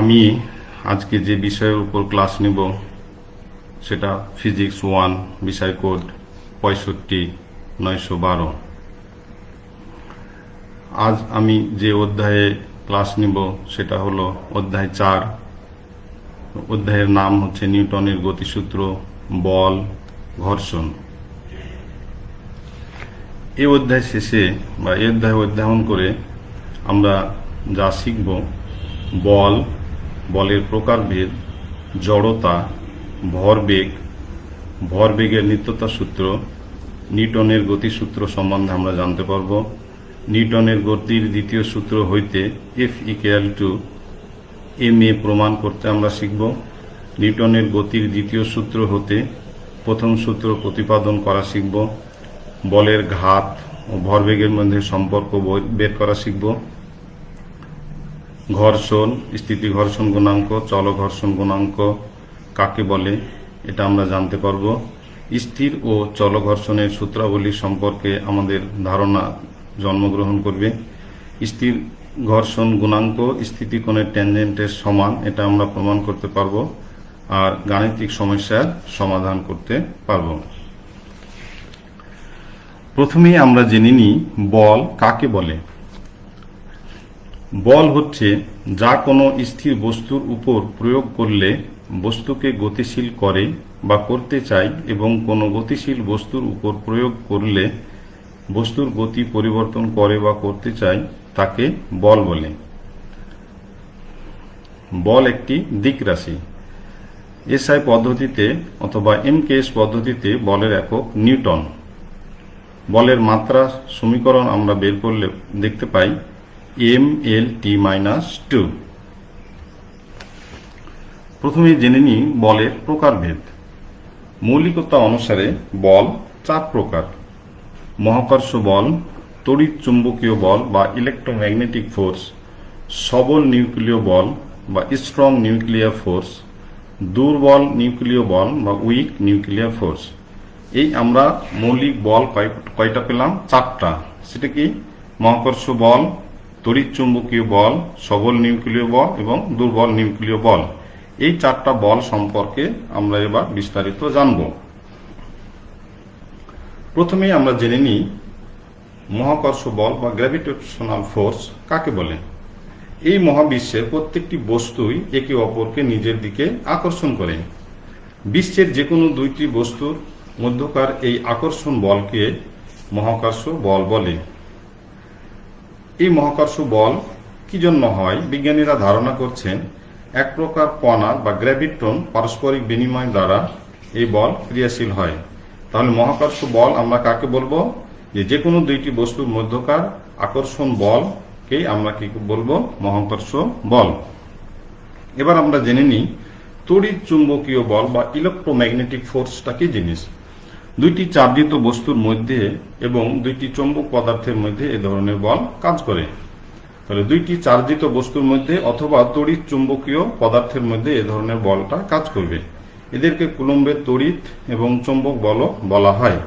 আমি আজকে যে বিষয়ের উপর ক্লাস নেব, সেটা ফিজিক্স ওয়ান বিষয় কোড পঁয়ষট্টি, নয়শো বারো। আজ আমি যে অধ্যায়ে ক্লাস নিব, সেটা হলো অধ্যায় চার। অধ্যায়ের নাম হচ্ছে নিউটনের গতিসূত্র, বল, ঘর্ষণ। এই অধ্যায় শেষে বা এই অধ্যায় অধ্যয়ন করে আমরা যা শিখব, বল বলের প্রকারভেদ, জড়তা, ভরবেগ, ভরবেগের নিত্যতা সূত্র, নিউটনের গতিসূত্র সম্বন্ধে আমরা জানতে পারব। নিউটনের গতির দ্বিতীয় সূত্র হইতে F equal to M A প্রমাণ করতে আমরা শিখব। নিউটনের গতির দ্বিতীয় সূত্র হতে প্রথম সূত্র প্রতিপাদন করা শিখব। বলের ঘাত ও ভরবেগের মধ্যে সম্পর্ক বের করা শিখব। ঘর্ষণ, স্থিতি ঘর্ষণ গুণাঙ্ক, চল ঘর্ষণ গুণাঙ্ক, কাকে বলে, এটা আমরা জানতে পারব। স্থির ও চল ঘর্ষণের সূত্রাবলী সম্পর্কে আমাদের ধারণা জন্মগ্রহণ করবে। স্থির ঘর্ষণ গুণাঙ্ক স্থিতিকোণের ট্যানজেন্টের সমান, এটা আমরা প্রমাণ করতে পারব, আর গাণিতিক সমস্যার সমাধান করতে পারব। প্রথমেই আমরা জেনে নিই বল কাকে বলে। বল হচ্ছে, যা কোনো স্থির বস্তুর উপর প্রয়োগ করলে বস্তুকে গতিশীল করে বা করতে চায় এবং কোনো গতিশীল বস্তুর উপর প্রয়োগ করলে বস্তুর গতি পরিবর্তন করে বা করতে চায়, তাকে বল বলে। বল একটি দিক রাশি। এসআই পদ্ধতিতে অথবা এমকেএস পদ্ধতিতে বলের একক নিউটন। বলের মাত্রা, সমীকরণ আমরা বের করলে দেখতে পাই M L T minus two প্রথমে জেনে নিই বলের প্রকারভেদ। মৌলিকতা অনুসারে বল চার প্রকার। মহাকর্ষ বল, তড়িৎ চুম্বকীয় বল বা ইলেকট্রোম্যাগনেটিক ফোর্স সবল নিউক্লিয় বল বা স্ট্রং নিউক্লিয়ার ফোর্স দুর্বল নিউক্লিয় বল বা উইক নিউক্লিয়ার ফোর্স এই আমরা মৌলিক বল কয়- কয়টা পেলাম? চারটা। সেটা কি? মহাকর্ষ বল তড়িৎ চুম্বকীয় বল, সবল নিউক্লিয় বল এবং দুর্বল নিউক্লিয় বল। এই চারটা বল সম্পর্কে আমরা এবার বিস্তারিত জানব। প্রথমে আমরা জেনে নিই মহাকর্ষ বল বা গ্র্যাভিটেশনাল ফোর্স কাকে বলে। এই মহাবিশ্বের প্রত্যেকটি বস্তুই একে অপরকে নিজের দিকে আকর্ষণ করে। বিশ্বের যে কোনো দুইটি বস্তুর মধ্যকার এই আকর্ষণ বলকে মহাকর্ষ বল বলে। এই মহাকর্ষ বল কি জন্য হয়? বিজ্ঞানীরা ধারণা করছেন, এক প্রকার কণা বা গ্র্যাভিটন পারস্পরিক বিনিময় দ্বারা এই বল ক্রিয়াশীল হয়। তাহলে মহাকর্ষ বল আমরা কাকে বলব? যে যে কোনো দুইটি বস্তুর মধ্যকার আকর্ষণ বলকেই আমরা কি বলব? মহাকর্ষ বল। এবার আমরা জেনে নিই, তড়িৎ চুম্বকীয় বল বা ইলেকট্রোম্যাগনেটিক ফোর্সটা কি জিনিস? দুইটি চার্জিত বস্তুর মধ্যে এবং দুইটি চৌম্বক পদার্থের মধ্যে এ ধরনের বল কাজ করে। তাহলে দুইটি চার্জিত বস্তুর মধ্যে অথবা তড়িৎ চুম্বকীয় পদার্থের মধ্যে এ ধরনের বলটা কাজ করবে। এদেরকে কুলম্বের তড়িৎ এবং চৌম্বক বলও বলা হয়।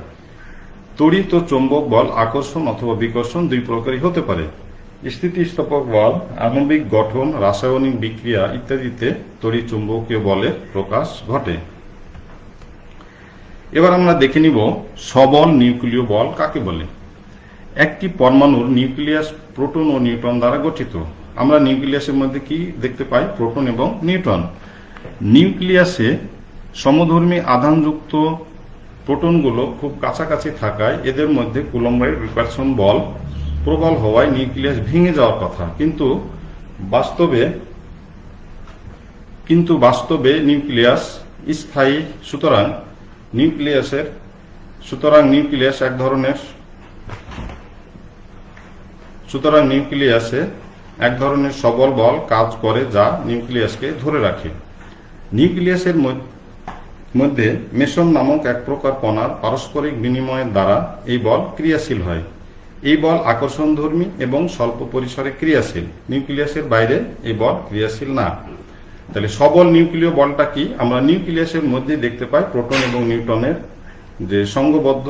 তড়িৎ ও চৌম্বক বল আকর্ষণ অথবা বিকর্ষণ দুই প্রকারই হতে পারে। স্থিতিস্থাপক বল, আণবিক গঠন, রাসায়নিক বিক্রিয়া ইত্যাদিতে তড়িৎ চুম্বকীয় বলের প্রকাশ ঘটে। এবার আমরা দেখে নিব সবল নিউক্লিয় বল কাকে বলে। একটি পরমাণুর নিউক্লিয়াস প্রোটন ও নিউট্রন দ্বারা গঠিত। আমরা নিউক্লিয়াসের মধ্যে কি দেখতে পাই? প্রোটন এবং নিউট্রন। নিউক্লিয়াসে সমধর্মী আধানযুক্ত প্রোটনগুলো খুব কাছাকাছি থাকায় এদের মধ্যে কুলম্বের বিকর্ষণ বল প্রবল হওয়ায় নিউক্লিয়াস ভেঙে যাওয়ার কথা। কিন্তু বাস্তবে কিন্তু বাস্তবে নিউক্লিয়াস স্থায়ী, সুতরাং নিউক্লিয়াসের, সুতরাং নিউক্লিয়াস এক ধরনের, সুতরাং নিউক্লিয়াসে এক ধরনের সবল বল কাজ করে যা নিউক্লিয়াসকে ধরে রাখে। নিউক্লিয়াসের মধ্যে মেশন নামক এক প্রকার কণার পারস্পরিক বিনিময়ের দ্বারা এই বল ক্রিয়াশীল হয়। এই বল আকর্ষণধর্মী এবং স্বল্প পরিসরে ক্রিয়াশীল। নিউক্লিয়াসের বাইরে এই বল ক্রিয়াশীল না। তাহলে সবল নিউক্লিয় বলটা কি? আমরা নিউক্লিয়াসের মধ্যে দেখতে পাই প্রোটন এবং নিউটনের যে সংঘবদ্ধ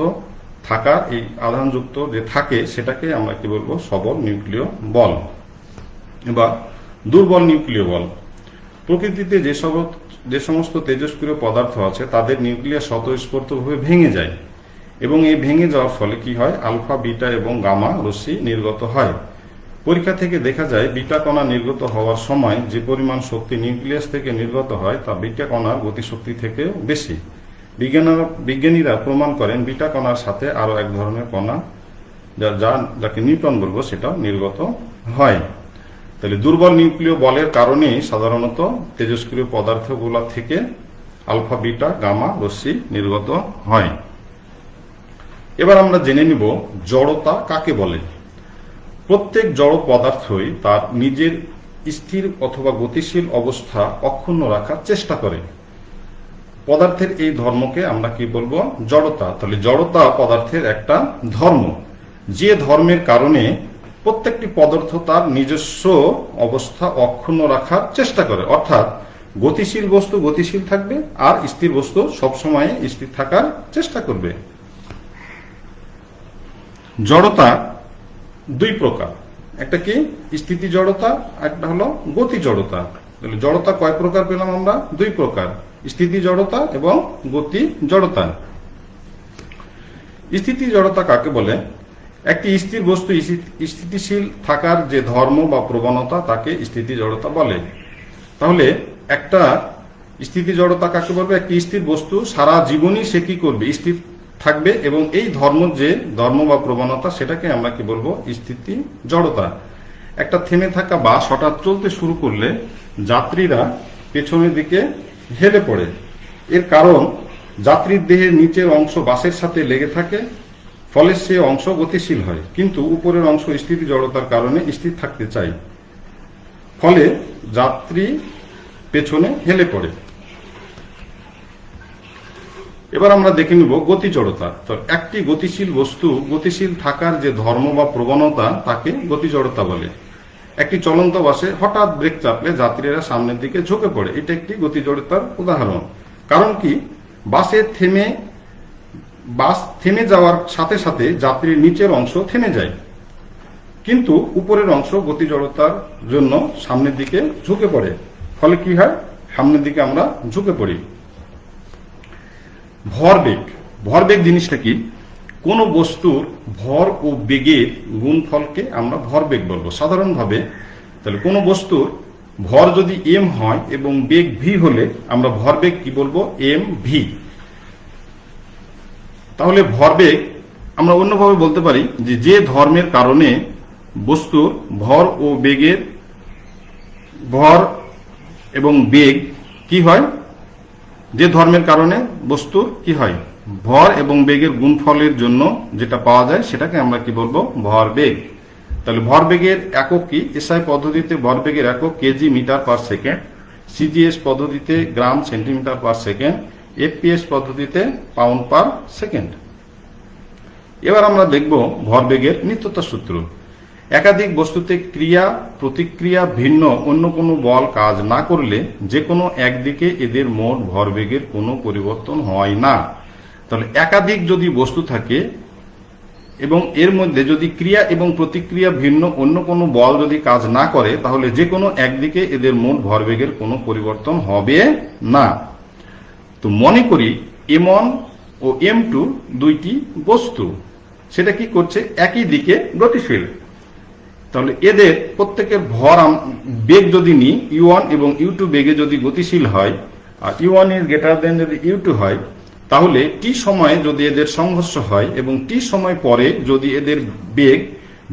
থাকা এই আধানযুক্ত যে থাকে, সেটাকে আমরা কি বলব? সবল নিউক্লিয় বল এবার দুর্বল নিউক্লিয় বল। প্রকৃতিতে যে সব যে সমস্ত তেজস্ক্রিয় পদার্থ আছে, তাদের নিউক্লিয়াস স্বতঃস্ফূর্তভাবে ভেঙে যায় এবং এই ভেঙে যাওয়ার ফলে কি হয়? আলফা, বিটা এবং গামা রশ্মি নির্গত হয়। পরীক্ষা থেকে দেখা যায়, বিটা কণা নির্গত হওয়ার সময় যে পরিমাণ শক্তি নিউক্লিয়াস থেকে নির্গত হয়, তা বিটা কণার গতিশক্তি থেকে বেশি। বিজ্ঞানীরা প্রমাণ করেন, বিটা কণার সাথে আরও এক ধরনের কণা, যা যা যাকে নিউটন বলব, সেটা নির্গত হয়। তাহলে দুর্বল নিউক্লিয় বলের কারণেই সাধারণত তেজস্ক্রিয় পদার্থগুলো থেকে আলফা, বিটা, গামা, রশ্মি নির্গত হয়। এবার আমরা জেনে নিব জড়তা কাকে বলে। প্রত্যেক জড় পদার্থই তার নিজের স্থির অথবা গতিশীল অবস্থা অক্ষুণ্ণ রাখার চেষ্টা করে। পদার্থের এই ধর্মকে আমরা কি বলব? জড়তা। তাহলে জড়তা পদার্থের একটা ধর্ম। যে ধর্মের কারণে প্রত্যেকটি পদার্থ তার নিজস্ব অবস্থা অক্ষুণ্ণ রাখার চেষ্টা করে। অর্থাৎ গতিশীল বস্তু গতিশীল থাকবে আর স্থির বস্তু সবসময় স্থির থাকার চেষ্টা করবে। জড়তা দুই প্রকার। একটা কি? স্থিতি জড়তা একটা হলো গতি জড়তা। তাহলে জড়তা কয় প্রকার পেলাম আমরা? দুই প্রকার। স্থিতি জড়তা এবং গতি জড়তা। স্থিতি জড়তা কাকে বলে? একটি স্থির বস্তু স্থিতিশীল থাকার যে ধর্ম বা প্রবণতা, তাকে স্থিতি জড়তা বলে। তাহলে একটা স্থিতি জড়তা কাকে বলবে? একটি স্থির বস্তু সারা জীবনই সে কি করবে? স্থির থাকবে এবং এই ধর্ম যে ধর্ম বা প্রবণতা সেটাকে আমরা কি বলব? স্থিতি, জড়তা। একটা থেমে থাকা বাস হঠাৎ চলতে শুরু করলে যাত্রীরা পেছনের দিকে হেলে পড়ে। এর কারণ, যাত্রীর দেহের নিচের অংশ বাসের সাথে লেগে থাকে, ফলে সে অংশ গতিশীল হয়। কিন্তু উপরের অংশ স্থিতি জড়তার কারণে স্থির থাকতে চায়। ফলে যাত্রী পেছনে হেলে পড়ে। এবার আমরা দেখে নিব গতি জড়তা। তো একটি গতিশীল বস্তু, গতিশীল থাকার যে ধর্ম বা প্রবণতা, তাকে গতি জড়তা বলে। একটি চলন্ত বাসে হঠাৎ ব্রেক চাপলে যাত্রীরা সামনের দিকে ঝুঁকে পড়ে। এটা একটি গতি জড়তার উদাহরণ। কারণ কি? বাসে থেমে, বাস থেমে যাওয়ার সাথে সাথে যাত্রীর নিচের অংশ থেমে যায়। কিন্তু উপরের অংশ গতি জড়তার জন্য সামনের দিকে ঝুঁকে পড়ে। ফলে কি হয়? সামনের দিকে আমরা ঝুঁকে পড়ি। ভরবেগ। ভরবেগ জিনিসটা কি? কোন বস্তুর ভর ও বেগের গুণফলকে আমরা ভরবেগ বলব। সাধারণভাবে তাহলে কোন বস্তুর ভর যদি এম হয় এবং বেগ ভি হলে আমরা ভরবেগ কি বলব? এম ভি তাহলে ভরবেগ আমরা অন্যভাবে বলতে পারি যে যে ধর্মের কারণে বস্তুর ভর ও বেগের ভর এবং বেগ কি হয়? যে ধর্মের কারণে বস্তুর কি হয়? ভর এবং বেগের গুণফলের জন্য যেটা পাওয়া যায়, সেটাকে আমরা কি বলব? ভর বেগ। তাহলে ভর বেগের একক কি? এসআই পদ্ধতিতে ভর বেগের একক KG metre per second CGS পদ্ধতিতে gram centimetre per second FPS পদ্ধতিতে পাউন্ড পার সেকেন্ড এবার আমরা দেখব ভরবেগের নিত্যতা সূত্র। একাধিক বস্তুতে ক্রিয়া, প্রতিক্রিয়া ভিন্ন, অন্য কোনো বল কাজ না করলে যে কোনো একদিকে এদের মোট ভরবেগের কোনো পরিবর্তন হয় না। তাহলে একাধিক যদি বস্তু থাকে এবং এর মধ্যে যদি ক্রিয়া এবং প্রতিক্রিয়া ভিন্ন, অন্য কোনো বল যদি কাজ না করে, তাহলে যে কোনো একদিকে এদের মোট ভরবেগের কোনো পরিবর্তন হবে না। তো মনে করি এম ও এম টু দুইটি বস্তু। সেটা কি করছে? একই দিকে গতিশীল। তাহলে এদের প্রত্যেকের ভর বেগ যদি নিই ইউ এবং ইউ টু বেগে যদি গতিশীল হয়, আর U one is greater than যদি ইউ টু হয়, তাহলে টি সময়ে যদি এদের সংঘর্ষ হয় এবং টি সময় পরে যদি এদের বেগ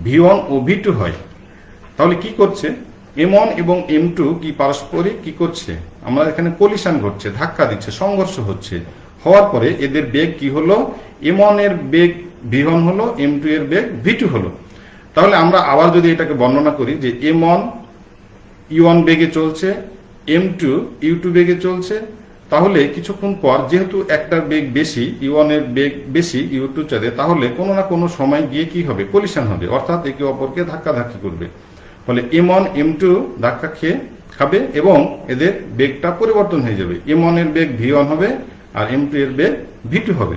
ভি ওয়ান ও ভি টু হয়, তাহলে কি করছে? এম ওয়ান এবং এম টু কি পারস্পরিক কি করছে? আমরা এখানে কলিশন ঘটছে, ধাক্কা দিচ্ছে, সংঘর্ষ হচ্ছে। হওয়ার পরে এদের বেগ কি হলো? এম ওয়ানের বেগ ভি ওয়ান হলো এম টু এর বেগ ভি টু হলো। তাহলে আমরা আবার যদি এটাকে বর্ণনা করি যে এম ওয়ান ইউ ওয়ান বেগে চলছে, এম টু ইউ টু বেগে চলছে, তাহলে কিছুক্ষণ পর যেহেতু একটা বেগ বেশি ইউ এর বেগ বেশি, ইউ টু চাঁদে তাহলে কোনো না কোনো সময় গিয়ে কি হবে? কলিশন হবে। অর্থাৎ একে অপরকে ধাক্কা ধাক্কি করবে। ফলে এম ওয়ান এম টু ধাক্কা খেয়ে খাবে এবং এদের বেগটা পরিবর্তন হয়ে যাবে। এম ওয়ানের বেগ ভি ওয়ান হবে আর এম টু এর বেগ ভি টু হবে।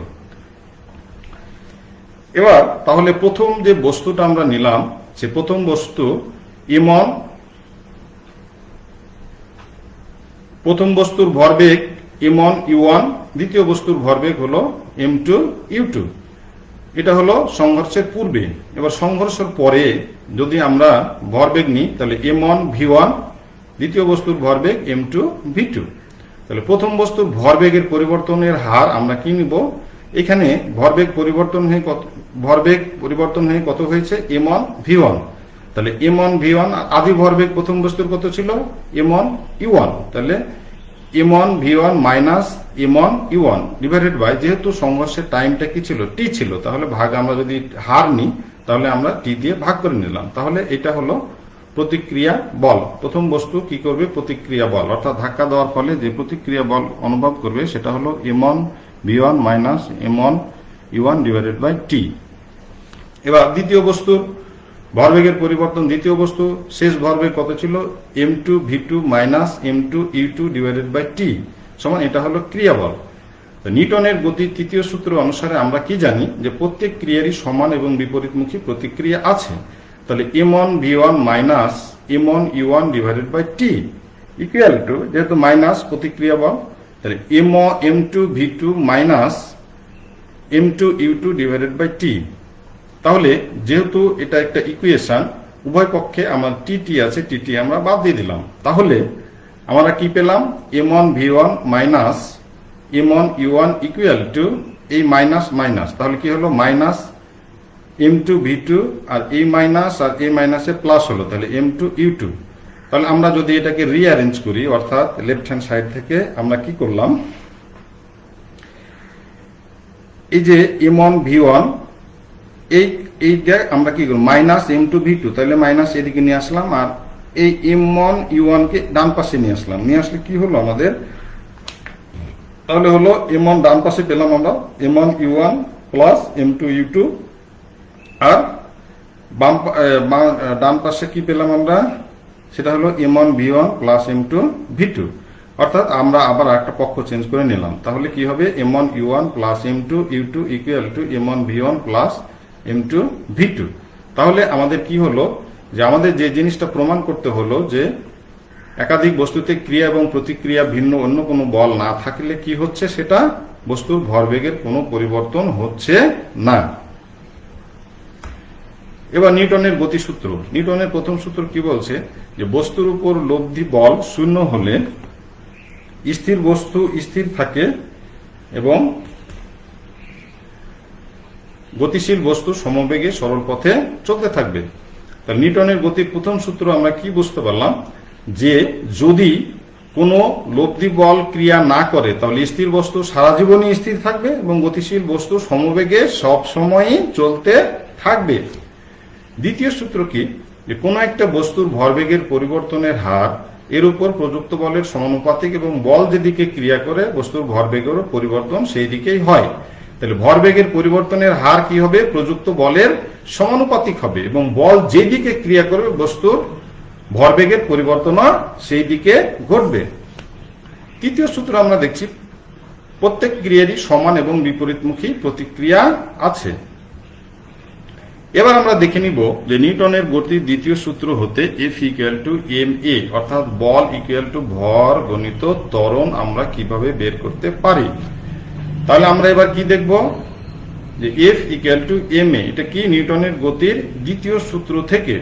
এবার তাহলে প্রথম যে বস্তুটা আমরা নিলাম, সে প্রথম বস্তু ইমন, প্রথম বস্তুর ভরবেগ ওয়ান ইউ ওয়ান দ্বিতীয় বস্তুর ভরবেগ হলো এম টু, ইউ টু। এটা হলো সংঘর্ষের পূর্বে। এবার সংঘর্ষের পরে যদি আমরা ভরবেগ নিই, তাহলে এম ওয়ান ভি ওয়ান দ্বিতীয় বস্তুর ভরবেগ এম টু, ভি টু। তাহলে প্রথম বস্তুর ভরবেগের পরিবর্তনের হার আমরা কি নিব? এখানে ভরবেগ পরিবর্তন হয়ে কত ভরবেগ পরিবর্তন হয়ে কত হয়েছে? M one V one. তাহলে এম ওয়ান ভি ওয়ান, আদি ভরবেগ প্রথম বস্তুর কত ছিল? M one U one. তাহলে M one V one minus M one U one divided by যেহেতু সংঘর্ষের টাইমটা কি ছিল? টি ছিল। তাহলে ভাগ আমরা যদি হার নিই, তাহলে আমরা টি দিয়ে ভাগ করে নিলাম। তাহলে এটা হলো প্রতিক্রিয়া বল। প্রথম বস্তু কি করবে? প্রতিক্রিয়া বল। অর্থাৎ ধাক্কা দেওয়ার ফলে যে প্রতিক্রিয়া বল অনুভব করবে, সেটা হলো M one V one minus M one U one divided by T. এবার দ্বিতীয় বস্তুর ভরবেগের পরিবর্তন, দ্বিতীয় বস্তু, শেষ ভরবেগ কত ছিল? M two V two minus M two U two divided by T সমান এটা হলো ক্রিয়াবল। তো নিউটনের গতির তৃতীয় সূত্র অনুসারে আমরা কি জানি? যে প্রত্যেক ক্রিয়ারই সমান এবং বিপরীতমুখী প্রতিক্রিয়া আছে। তাহলে M one V one minus M one U one divided by T equal to যেহেতু মাইনাস প্রতিক্রিয়া বল তাহলে M M two V two minus M two U two divided by T তাহলে যেহেতু এটা একটা ইকুয়েশন উভয় পক্ষে আমার টিটি আছে টিটি আমরা বাদ দিয়ে দিলাম। তাহলে আমরা কি পেলাম? M one V one minus M one U one equal to এই মাইনাস মাইনাস তাহলে কি হলো? Minus M two V two আর এই মাইনাস আর এই মাইনাসে প্লাস হলো। তাহলে এম টু ইউ টু তাহলে আমরা যদি এটাকে রিঅ্যারেঞ্জ করি, অর্থাৎ লেফট হ্যান্ড সাইড থেকে আমরা কি করলাম? এই যে এম ওয়ান ভি ওয়ান এই এইটা আমরা কি করব? Minus M two V two তাহলে মাইনাস এদিকে নিয়ে আসলাম আর এই এম ওয়ান ইউ ওয়ানকে ডান পাশে নিয়ে আসলাম। নিয়ে আসলে কি হলো আমাদের? তাহলে হলো এম ওয়ান ডান পাশে পেলাম আমরা। M one U one plus M two U two আর বাম ডান পাশে কি পেলাম আমরা? সেটা হলো M one V one plus M two V two অর্থাৎ আমরা আবার একটা পক্ষ চেঞ্জ করে নিলাম। তাহলে কি হবে? M one U one plus M two U two equal to M one V one plus M two V two তাহলে আমাদের কি হলো যে আমাদের যে জিনিসটা প্রমাণ করতে হলো যে একাধিক বস্তুতে ক্রিয়া এবং প্রতিক্রিয়া ভিন্ন, অন্য কোনো বল না থাকলে কি হচ্ছে সেটা বস্তুর ভরবেগের কোনো পরিবর্তন হচ্ছে না। এবার নিউটনের গতিসূত্র। নিউটনের প্রথম সূত্র কি বলছে? যে বস্তুর উপর লব্ধি বল শূন্য হলে স্থির বস্তু স্থির থাকে এবং গতিশীল বস্তু সমবেগে সরল পথে চলতে থাকবে। তা নিউটনের গতির প্রথম সূত্র আমরা কি বুঝতে পারলাম? যে যদি কোনো লব্ধি বল ক্রিয়া না করে, তাহলে স্থির বস্তু সারা জীবনই স্থির থাকবে এবং গতিশীল বস্তু সমবেগে সব সময়ই চলতে থাকবে। দ্বিতীয় সূত্র কি? যে কোনো একটা বস্তুর ভরবেগের পরিবর্তনের হার এর উপর প্রযুক্ত বলের সমানুপাতিক এবং বল যেদিকে ক্রিয়া করে, বস্তুর ভরবেগেরও পরিবর্তন সেই দিকেই হয়। তাহলে ভরবেগের পরিবর্তনের হার কি হবে? প্রযুক্ত বলের সমানুপাতিক হবে এবং বল যেদিকে ক্রিয়া করবে, বস্তুর ভরবেগের পরিবর্তনও সেই দিকে ঘটবে। তৃতীয় সূত্র আমরা দেখছি, প্রত্যেক ক্রিয়ারই সমান এবং বিপরীতমুখী প্রতিক্রিয়া আছে। এবার আমরা দেখে নিব যে নিউটনের গতির দ্বিতীয় সূত্র হতে F equal to M A অর্থাৎ বল ইকুয়াল টু ভর গণিত ত্বরণ আমরা কীভাবে বের করতে পারি? তাহলে আমরা এবার কি দেখব? যে F equal to M A এটা কি? নিউটনের গতির দ্বিতীয় সূত্র থেকে।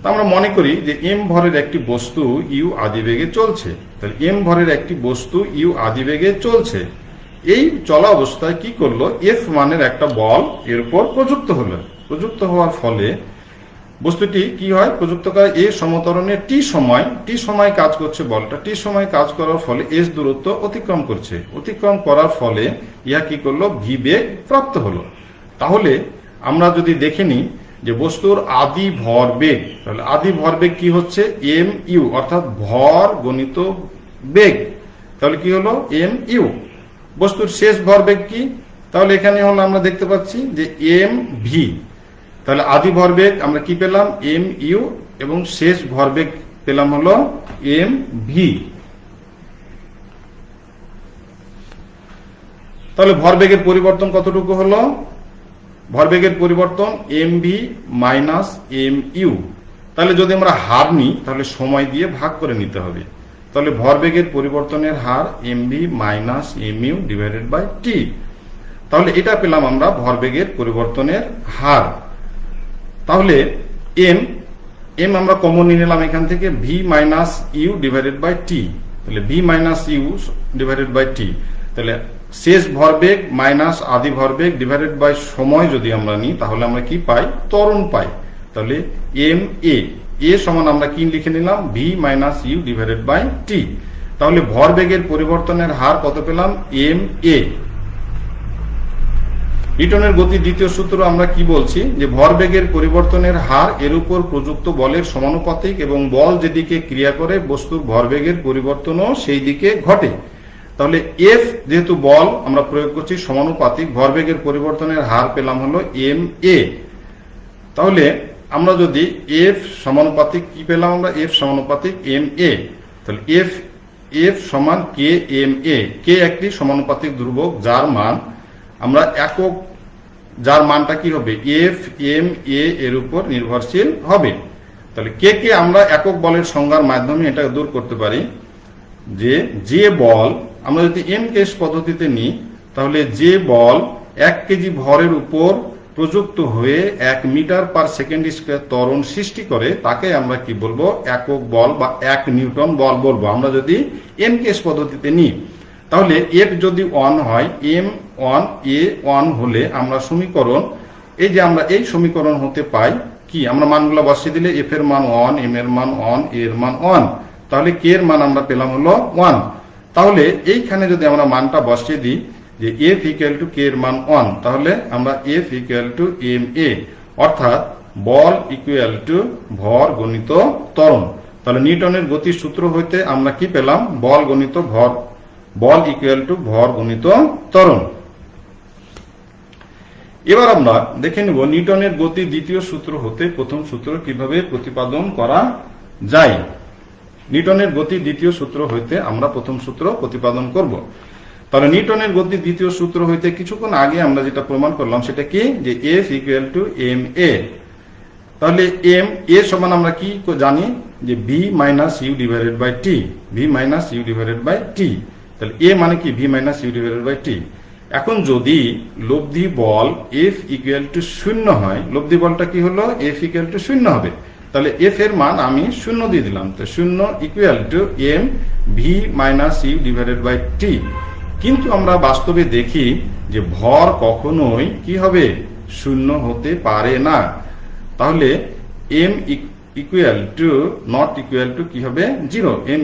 তা আমরা মনে করি যে এম ভরের একটি বস্তু ইউ আদিবেগে চলছে। তাহলে এম ভরের একটি বস্তু ইউ আদিবেগে চলছে। এই চলা অবস্থায় কি করল? এফ মানের একটা বল এর উপর প্রযুক্ত হলো। প্রযুক্ত হওয়ার ফলে বস্তুটি কি হয়? প্রযুক্ত করা এ সমতরণে টি সময় টি সময় কাজ করছে বলটা, টি সময় কাজ করার ফলে এস দূরত্ব অতিক্রম করছে। অতিক্রম করার ফলে ইহা কি করল? ভি বেগ প্রাপ্ত হলো। তাহলে আমরা যদি দেখে নিই যে বস্তুর আদি ভর বেগ, তাহলে আদি ভর বেগ কি হচ্ছে? এম ইউ অর্থাৎ ভর গণিত বেগ। তাহলে কি হলো? এম ইউ বস্তুর শেষ ভর বেগ কি? তাহলে এখানে হলো আমরা দেখতে পাচ্ছি যে এম ভি তাহলে আদি ভরবেগ আমরা কি পেলাম? এম ইউ এবং শেষ ভরবেগ পেলাম হলো এম ভি তাহলে ভরবেগের পরিবর্তন কতটুকু হলো? ভরবেগের পরিবর্তন M V minus M U তাহলে যদি আমরা হার নিই, তাহলে সময় দিয়ে ভাগ করে নিতে হবে। তাহলে ভরবেগের পরিবর্তনের হার M V minus M U divided by T তাহলে এটা পেলাম আমরা ভরবেগের পরিবর্তনের হার। তাহলে এম এম আমরা কমন নিয়ে নিলাম এখান থেকে V minus U divided by T তাহলে V minus U divided by T তাহলে শেষ ভরবেগ মাইনাস আদি ভরবেগ ডিভাইডেড বাই সময় যদি আমরা নিই, তাহলে আমরা কি পাই? ত্বরণ পাই। তাহলে এম এ এ সমান আমরা কি লিখে নিলাম? V minus U divided by T তাহলে ভরবেগের পরিবর্তনের হার কত পেলাম? এম এ নিউটনের গতি দ্বিতীয় সূত্র আমরা কি বলছি? যে ভরবেগের পরিবর্তনের হার এর উপর প্রযুক্ত বলের সমানুপাতিক এবং বল যেদিকে ক্রিয়া করে, বস্তুর ভরবেগের পরিবর্তনও সেই দিকে ঘটে। তাহলে এফ যেহেতু বল, আমরা প্রয়োগ করছি সমানুপাতিক, ভরবেগের পরিবর্তনের হার পেলাম হলো এম এ তাহলে আমরা যদি এফ সমানুপাতিক, কি পেলাম আমরা? এফ সমানুপাতিক এম এ তাহলে এফ এফ সমান কে এম এ কে একটি সমানুপাতিক ধ্রুবক, যার মান আমরা একক যার মানটা কি হবে? এফ এম এ এর উপর নির্ভরশীল হবে। তাহলে কে কে আমরা একক বলের সংজ্ঞার মাধ্যমে এটা দূর করতে পারি? যে যে বল, আমরা যদি এম কেস পদ্ধতিতে নিই, তাহলে যে বল এক কেজি ভরের উপর প্রযুক্ত হয়ে এক মিটার পার সেকেন্ড স্কোয়ার ত্বরণ সৃষ্টি করে, তাকে আমরা কি বলব? একক বল বা এক নিউটন বল বলব। আমরা যদি এম কেস পদ্ধতিতে নিই তাহলে এফ যদি ওয়ান হয়, এম ওয়ান, এ ওয়ান হলে আমরা সমীকরণ, এই যে আমরা এই সমীকরণ হতে পাই কি? আমরা মানগুলো বসিয়ে দিলে এফ এর মান ওয়ান, এম এর মান ওয়ান, এ এর মান ওয়ান। তাহলে কে এর মান আমরা পেলাম হলো ওয়ান। তাহলে এইখানে যদি আমরা মানটা বসিয়ে দিই যে এফ ইকুয়াল টু কে এর মান ওয়ান, তাহলে আমরা F equal to M A, অর্থাৎ বল ইকুয়াল টু ভর গণিত ত্বরণ তাহলে নিউটনের গতির সূত্র হইতে আমরা কি পেলাম? বল গণিত ভর বল ইকুয়াল টু ভর গণিত ত্বরণ। এবার আমরা দেখে নেব নিউটনের গতি দ্বিতীয় সূত্র হতে প্রথম সূত্র কীভাবে প্রতিপাদন করা যায়। নিউটনের গতি দ্বিতীয় সূত্র হইতে আমরা প্রথম সূত্র প্রতিপাদন করব। তাহলে নিউটনের গতি দ্বিতীয় সূত্র হইতে কিছুক্ষণ আগে আমরা যেটা প্রমাণ করলাম সেটা কি? যে F equal to M A তাহলে এম এ সমান আমরা কি জানি? যে V minus U divided by T V minus U divided by T তাহলে এ মানে কি? V minus U divided by T. এখন যদি লব্ধি বল এফ ইকুয়াল টু শূন্য হয়, লব্ধি বলটা কি হলো? এফ ইকুয়াল টু শূন্য হবে। তাহলে এফ এর মান আমি শূন্য দিয়ে দিলাম। তো শূন্য equal to M V minus U divided by T. কিন্তু আমরা বাস্তবে দেখি যে ভর কখনোই কি হবে? শূন্য হতে পারে না। তাহলে M equal to not equal to কি হবে? Zero. M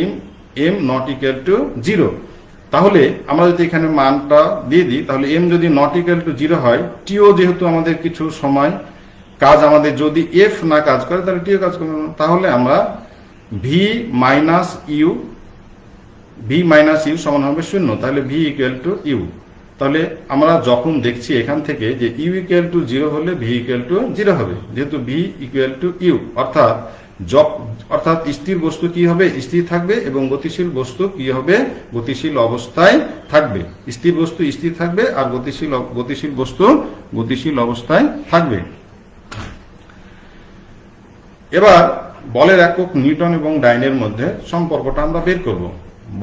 M M not equal to zero তাহলে আমরা যদি এখানে মানটা দিয়ে দিই, তাহলে এম যদি নট ইকুয়াল টু জিরো হয় টিও যেহেতু আমাদের কিছু সময় কাজ আমাদের যদি এফ না কাজ করে, তাহলে টিও কাজ করবে তাহলে আমরা V minus U V minus U সমান হবে শূন্য। তাহলে ভি ইকুয়াল টু ইউ তাহলে আমরা যখন দেখছি এখান থেকে যে ইউ ইকুয়াল টু জিরো হলে ভি ইকুয়াল টু জিরো হবে, যেহেতু ভি ইকুয়াল টু ইউ অর্থাৎ অর্থাৎ স্থির বস্তু কি হবে? স্থির থাকবে এবং গতিশীল বস্তু কি হবে? গতিশীল অবস্থায় থাকবে। স্থির বস্তু স্থির থাকবে আর গতিশীল গতিশীল বস্তু গতিশীল অবস্থায় থাকবে। এবার বলের একক নিউটন এবং ডাইনের মধ্যে সম্পর্কটা আমরা বের করব।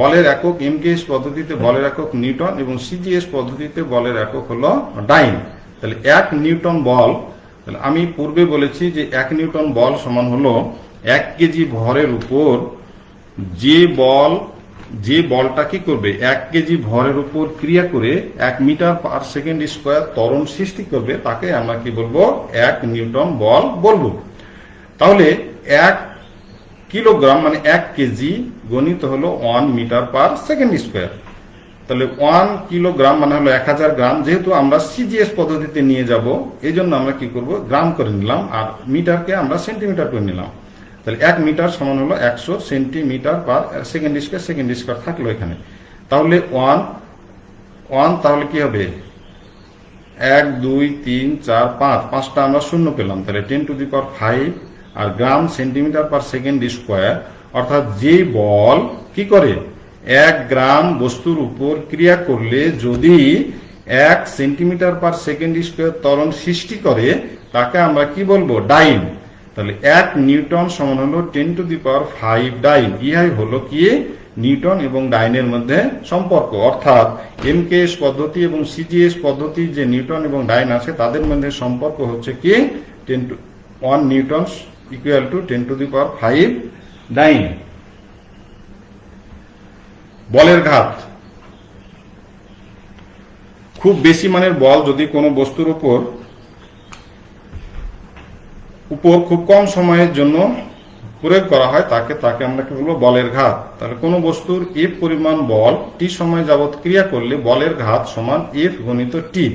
বলের একক এমকেএস পদ্ধতিতে বলের একক নিউটন এবং সিজিএস পদ্ধতিতে বলের একক হলো ডাইন। তাহলে এক নিউটন বল, তাহলে আমি পূর্বে বলেছি যে এক নিউটন বল সমান হলো এক কেজি ভরের উপর যে বল, যে বলটা কি করবে? এক কেজি ভরের উপর ক্রিয়া করে এক মিটার পার সেকেন্ড স্কোয়ার তরণ সৃষ্টি করবে, তাকে আমরা কি বলব? এক নিউটন বল বলব। তাহলে এক কিলোগ্রাম মানে এক কেজি গণিত হলো one metre per second square. তাহলে ওয়ান কিলোগ্রাম মানে হলো এক হাজার গ্রাম, যেহেতু আমরা সিজিএস পদ্ধতিতে নিয়ে যাব এই জন্য আমরা কি করব? গ্রাম করে নিলাম আর মিটারকে আমরা সেন্টিমিটার করে নিলাম। তাহলে এক মিটার সমান হলো একশো centimetre per second square second square থাকল এখানে। তাহলে ওয়ান ওয়ান তাহলে কি হবে? এক, দুই, তিন, চার, পাঁচ, পাঁচটা আমরা শূন্য পেলাম। তাহলে ten to the power five R gram centimetre per second square অর্থাৎ যে বল কি করে? এক গ্রাম বস্তুর উপর ক্রিয়া করলে যদি এক সেন্টিমিটার পার সেকেন্ড স্কোয়ার ত্বরণ সৃষ্টি করে, তাকে আমরা কি বলব? ডাইন। তাহলে এক নিউটন সমান হলো ten to the power five dyne. ইহাই হলো কি? নিউটন এবং ডাইনের মধ্যে সম্পর্ক। অর্থাৎ এমকেএস পদ্ধতি এবং সিজিএস পদ্ধতি যে নিউটন এবং ডাইন আছে, তাদের মধ্যে সম্পর্ক হচ্ছে কি? Ten to, one newton equal to ten to the power five dyne. বলের ঘাত। খুব বেশি মানের বল যদি কোনো বস্তুর উপর খুব কম সময়ের জন্য প্রয়োগ করা হয়, তাকে তাকে আমরা কি বলব? বলের ঘাত। তাহলে কোনো বস্তুর এফ পরিমাণ বল টি সময় যাবত ক্রিয়া করলে বলের ঘাত সমান এফ গণিত টি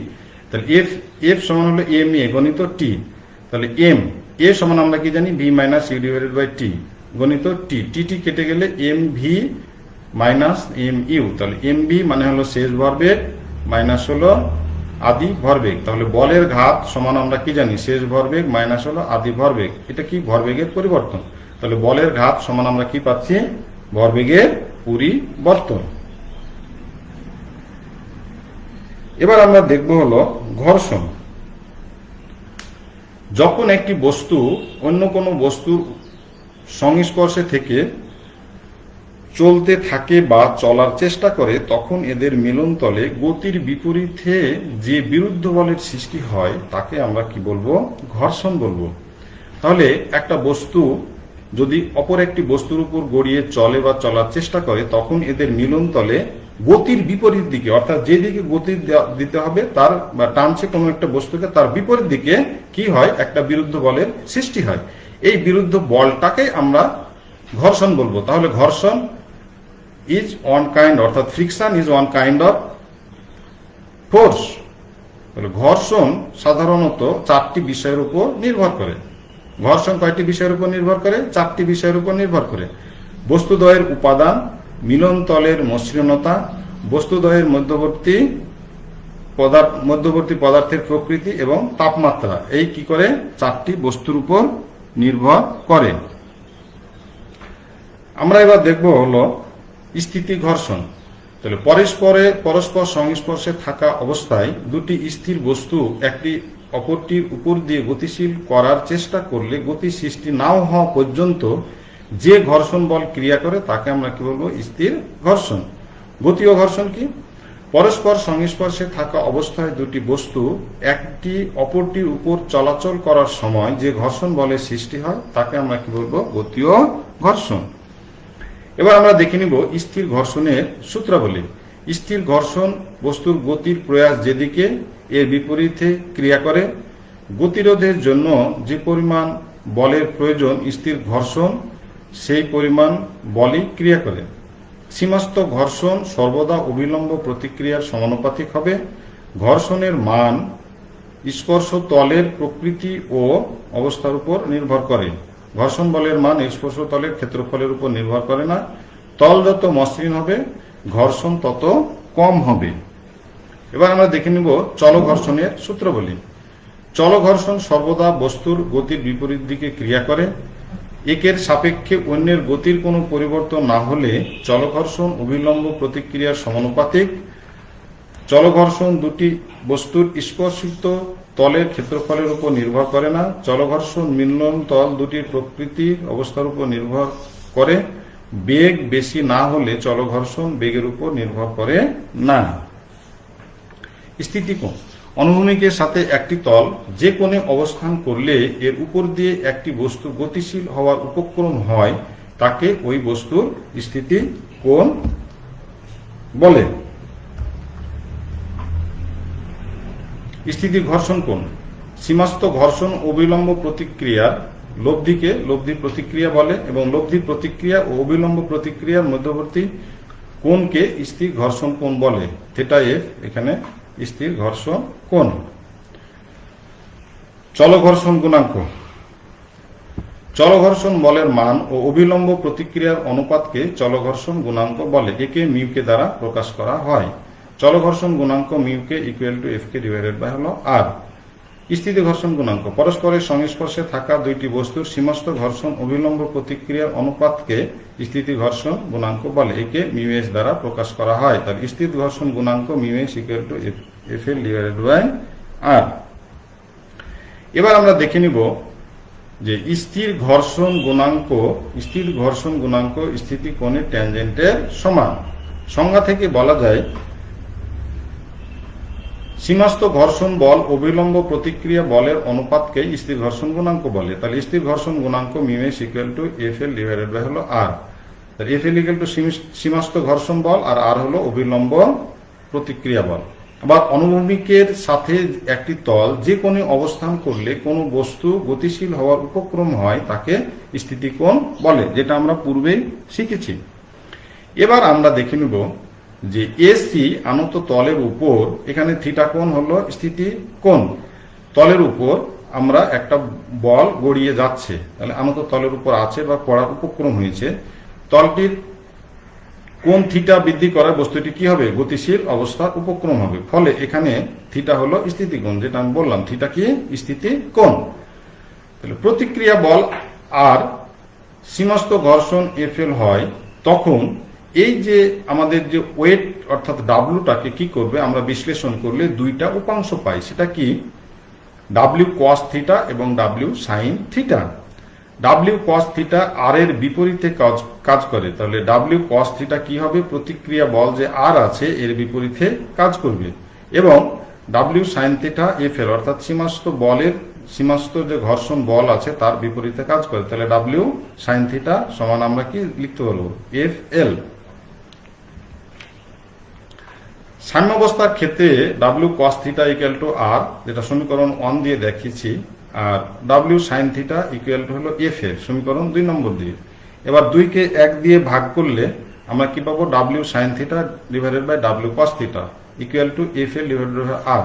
তাহলে এফ এফ সমান হলো এম এ গণিত টি তাহলে এম এ সমান আমরা কি জানি? V minus U divided by T গণিত টি টি টি কেটে গেলে M V minus M U তাহলে এম ভি মানে হলো শেষ ভরবেগ মাইনাস হলো আদি ভরবেগ। তাহলে বলের ঘাত সমান আমরা কি জানি? শেষ ভরবেগ মাইনাস হলো আদি ভরবেগ। এটা কি ভরবেগের পরিবর্তন? তাহলে বলের ঘাত সমান আমরা কি পাচ্ছি? ভরবেগের পরিবর্তন। এবার আমরা দেখব হলো ঘর্ষণ। যখন একটি বস্তু অন্য কোনো বস্তুর সংস্পর্শে থেকে চলতে থাকে বা চলার চেষ্টা করে, তখন এদের মিলনতলে গতির বিপরীতে যে বিরুদ্ধ বলের সৃষ্টি হয়, তাকে আমরা কি বলব? ঘর্ষণ বলব। তাহলে একটা বস্তু যদি অপর একটি বস্তুর উপর গড়িয়ে চলে বা চলার চেষ্টা করে, তখন এদের মিলনতলে গতির বিপরীত দিকে, অর্থাৎ যেদিকে গতি দেওয়া- দিতে হবে, তার বা টানছে কোনো একটা বস্তুকে, তার বিপরীত দিকে কি হয়? একটা বিরুদ্ধ বলের সৃষ্টি হয়। এই বিরুদ্ধ বলটাকে আমরা ঘর্ষণ বলব। তাহলে ঘর্ষণ ইজ ওয়ান কাইন্ড অর্থাৎ friction is one kind of force ঘর্ষণ সাধারণত চারটি বিষয়ের উপর নির্ভর করে। ঘর্ষণ কয়টি বিষয়ের উপর নির্ভর করে? চারটি বিষয়ের উপর নির্ভর করে। বস্তুদ্বয়ের উপাদান মিলনতলের মসৃণতা বস্তুদ্বয়ের মধ্যবর্তী পদার্থ মধ্যবর্তী পদার্থের প্রকৃতি এবং তাপমাত্রা। এই কি করে? চারটি বস্তুর উপর নির্ভর করে। আমরা এবার দেখব হলো স্থিতি ঘর্ষণ। তাহলে পরস্পরে, পরস্পর সংস্পর্শে থাকা অবস্থায় দুটি স্থির বস্তু একটি অপরটির উপর দিয়ে গতিশীল করার চেষ্টা করলে গতি সৃষ্টি নাও হওয়া পর্যন্ত যে ঘর্ষণ বল ক্রিয়া করে তাকে আমরা কি বলব? স্থির ঘর্ষণ। গতীয় ঘর্ষণ কি? পরস্পর সংস্পর্শে থাকা অবস্থায় দুটি বস্তু একটি অপরটির উপর চলাচল করার সময় যে ঘর্ষণ বলের সৃষ্টি হয়, তাকে আমরা কি বলব? গতীয় ঘর্ষণ। এবার আমরা দেখে নিব স্থির ঘর্ষণের সূত্রাবলী। স্থির ঘর্ষণ বস্তুর গতির প্রয়াস যেদিকে, এর বিপরীতে ক্রিয়া করে। গতিরোধের জন্য যে পরিমাণ বলের প্রয়োজন স্থির ঘর্ষণ, সেই পরিমাণ বলই ক্রিয়া করে। সীমাস্ত ঘর্ষণ সর্বদা অবিলম্ব প্রতিক্রিয়ার সমানুপাতিক হবে। ঘর্ষণের মান স্পর্শ তলের প্রকৃতি ও অবস্থার উপর নির্ভর করে। ঘর্ষণ বলের মান স্পর্শ তলের ক্ষেত্রফলের উপর নির্ভর করে না। তল যত মসৃণ হবে, ঘর্ষণ তত কম হবে। এবার আমরা দেখে নিব চল ঘর্ষণের সূত্র বলি চল ঘর্ষণ সর্বদা বস্তুর গতির বিপরীত দিকে ক্রিয়া করে। একের সাপেক্ষে অন্যের গতির কোনো পরিবর্তন না হলে চলঘর্ষণ অবিলম্ব প্রতিক্রিয়ার সমানুপাতিক। চলঘর্ষণ দুটি বস্তুর স্পর্শিত তলের ক্ষেত্রফলের উপর নির্ভর করে না চলঘর্ষণ মিলন তল দুটির প্রকৃতি অবস্থার উপর নির্ভর করে, বেগ বেশি না হলে চলঘর্ষণ বেগের উপর নির্ভর করে না। স্থিতিকোণ অনুভূমিকের সাথে একটি তল যে কোণে অবস্থান করলে এর উপর দিয়ে একটি বস্তু গতিশীল হওয়ার উপক্রম হয়, তাকে ওই বস্তুর স্থিতি কোণ বলে। স্থিতি ঘর্ষণ কোণ? সীমাস্ত ঘর্ষণ অবিলম্ব প্রতিক্রিয়ার লব্ধিকে লব্ধি প্রতিক্রিয়া বলে এবং লব্ধি প্রতিক্রিয়া ও অবিলম্ব প্রতিক্রিয়ার মধ্যবর্তী কোণকে স্থির ঘর্ষণ কোণ বলে। থেটা এফ এখানে স্থির ঘর্ষণ কোণ। চলঘর্ষণ গুণাঙ্ক। চলঘর্ষণ বলের মান ও অবিলম্ব প্রতিক্রিয়ার অনুপাতকে চলঘর্ষণ গুণাঙ্ক বলে, একে মিউকে দ্বারা প্রকাশ করা হয়। চলঘর্ষণ গুণাঙ্ক মিউকে ইকুয়াল টু এফ কে ডিভাইডেড বাই হলো আর স্থিতি ঘর্ষণ গুণাঙ্ক। পরস্পরের সংস্পর্শে থাকা দুইটি বস্তুর সীমাস্ত ঘর্ষণ অবিলম্ব প্রতিক্রিয়ার অনুপাতকে স্থিতি ঘর্ষণ গুণাঙ্ক বলে, একে মিউএস দ্বারা প্রকাশ করা হয়। তার স্থিতি ঘর্ষণ গুণাঙ্ক mu S equal to F L divided by R এবার আমরা দেখে নিব যে স্থির ঘর্ষণ গুণাঙ্ক, স্থির ঘর্ষণ গুণাঙ্ক স্থিতি কোণের ট্যানজেন্টের সমান। সংজ্ঞা থেকে বলা যায় সীমাস্ত ঘর্ষণ বল অবিলম্ব প্রতিক্রিয়া বলের অনুপাতকে স্থির ঘর্ষণ গুণাঙ্ক বলে। তাহলে স্থির ঘর্ষণ গুণাঙ্ক মিমেস equal to F L divided by হলো আর এফ এল ইকুয়াল টু সীমাস্ত ঘর্ষণ বল আর আর হলো অবিলম্ব প্রতিক্রিয়া বল। আবার অনুভূমিকের সাথে একটি তল যে কোনো অবস্থান করলে কোনো বস্তু গতিশীল হওয়ার উপক্রম হয়, তাকে স্থিতিকোণ বলে, যেটা আমরা পূর্বেই শিখেছি। এবার আমরা দেখে নেব যে এসি আনত তলের উপর, এখানে থিটা কোণ হলো স্থিতি কোণ। তলের উপর আমরা একটা বল গড়িয়ে যাচ্ছে। তাহলে আনত তলের উপর আছে বা পড়ার উপক্রম হয়েছে। তলটির কোন থিটা বৃদ্ধি করার বস্তুটি কি হবে? গতিশীল অবস্থার উপক্রম হবে। ফলে এখানে থিটা হলো স্থিতি কোণ, যেটা আমি বললাম। থিটা কি? স্থিতি কোণ। তাহলে প্রতিক্রিয়া বল আর সীমাস্ত ঘর্ষণ এফএল হয় তখন এই যে আমাদের যে ওয়েট, অর্থাৎ ডাব্লুটাকে কি করবে, আমরা বিশ্লেষণ করলে দুইটা উপাংশ পাই। সেটা কি? ডাব্লিউ কস থিটা এবং W sine theta W cos theta আর এর বিপরীতে কাজ কাজ করে। তাহলে ডাব্লিউ কস থিটা কি হবে? প্রতিক্রিয়া বল যে আর আছে, এর বিপরীতে কাজ করবে। এবং W sine theta F L অর্থাৎ সীমাস্ত বলের, সীমাস্ত যে ঘর্ষণ বল আছে, তার বিপরীতে কাজ করে। তাহলে ডাব্লিউ সাইন থিটা সমান আমরা কি লিখতে পারব? এফ এল সাম্যাবস্থার ক্ষেত্রে W cos theta equal to R যেটা সমীকরণ ওয়ান দিয়ে দেখিয়েছি, আর W sine theta equal to হলো এফ এর সমীকরণ দুই নম্বর দিয়ে। এবার দুইকে এক দিয়ে ভাগ করলে আমরা কি পাবো? W sine theta divided by W cos theta equal to F L divided by R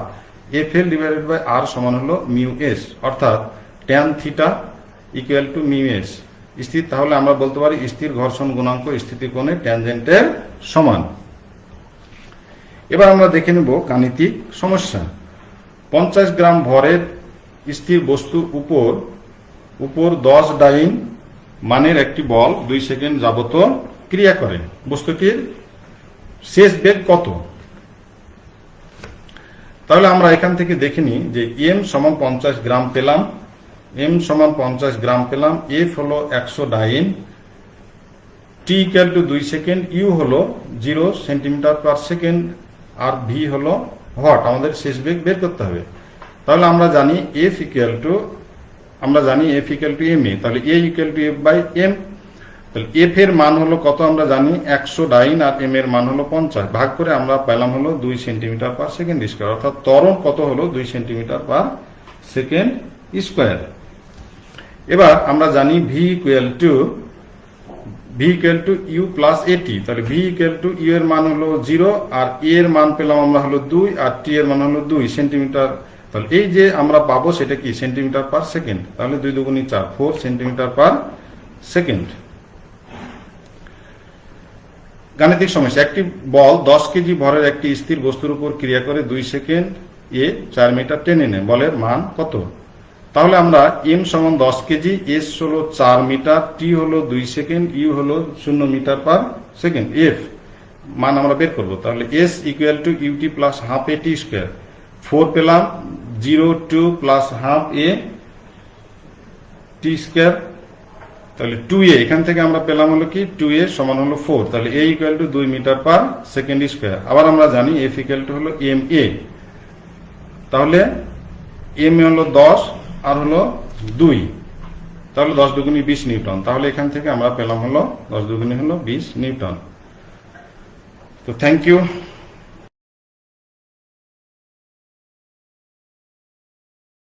F L divided by R সমান হলো মিউ এস অর্থাৎ tan theta equal to mu S স্থির, তাহলে আমরা বলতে পারি স্থির ঘর্ষণ গুণাঙ্ক স্থিতিকোণে ট্যানজেন্টের সমান। এবার আমরা দেখে নেব গাণিতিক সমস্যা। পঞ্চাশ গ্রাম ভরের স্থির বস্তুর উপর উপর দশ ডাইন মানের একটি বল দুই সেকেন্ড যাবত ক্রিয়া করে। বস্তুটির শেষ বেগ কত? তাহলে আমরা এখান থেকে দেখে নিই যে এম সমান পঞ্চাশ গ্রাম পেলাম এম সমান পঞ্চাশ গ্রাম পেলাম এফ হলো একশো ডাইন টি ইকুয়াল টু দুই সেকেন্ড ইউ হলো জিরো সেন্টিমিটার পার সেকেন্ড আর ভি হলো হট আমাদের শেষ বেগ বের করতে হবে। তাহলে আমরা জানি এফ ইকুয়াল টু আমরা জানি F equal to M A তাহলে A equal to F by M তাহলে এফ এর মান হলো কত? আমরা জানি একশো ডাইন আর এম এর মান হলো পঞ্চাশ। ভাগ করে আমরা পেলাম হলো দুই সেন্টিমিটার পার সেকেন্ড স্কোয়ার, অর্থাৎ ত্বরণ কত হলো? দুই সেন্টিমিটার পার সেকেন্ড স্কোয়ার। এবার আমরা জানি V equal to V equal to U plus AT তাহলে ভি ইকুয়াল টু ইউ এর মান হলো জিরো আর এ এর মান পেলাম আমরা হলো দুই আর টি এর মান হলো দুই সেন্টিমিটার তাহলে এই যে আমরা পাবো সেটা কি? সেন্টিমিটার পার সেকেন্ড তাহলে দুই দুগুণি চার ফোর সেন্টিমিটার পার সেকেন্ড গাণিতিক সমস্যা, একটি বল দশ কেজি ভরের একটি স্থির বস্তুর উপর ক্রিয়া করে দুই সেকেন্ড এ চার মিটার টেনে নেয়। বলের মান কত? তাহলে আমরা এম সমান দশ কেজি এস হলো চার মিটার টি হলো দুই সেকেন্ড ইউ হলো শূন্য মিটার পার সেকেন্ড। এফ মান আমরা বের করব। তাহলে S equal to UT plus half A T square four পেলাম zero two plus half A T square তাহলে টু এ এখান থেকে আমরা পেলাম হলো কি? টু এ সমান হলো ফোর তাহলে এ ইকুয়াল টু দুই মিটার পার সেকেন্ড স্কোয়ার আবার আমরা জানি এফ ইকুয়াল টু হলো এম এ তাহলে এম এ হলো দশ আর হলো দুই। তাহলে দশ দুগুনি বিশ নিউটন। তাহলে এখান থেকে আমরা পেলাম হলো দশ দুগুনি হলো বিশ নিউটন। তো থ্যাংক ইউ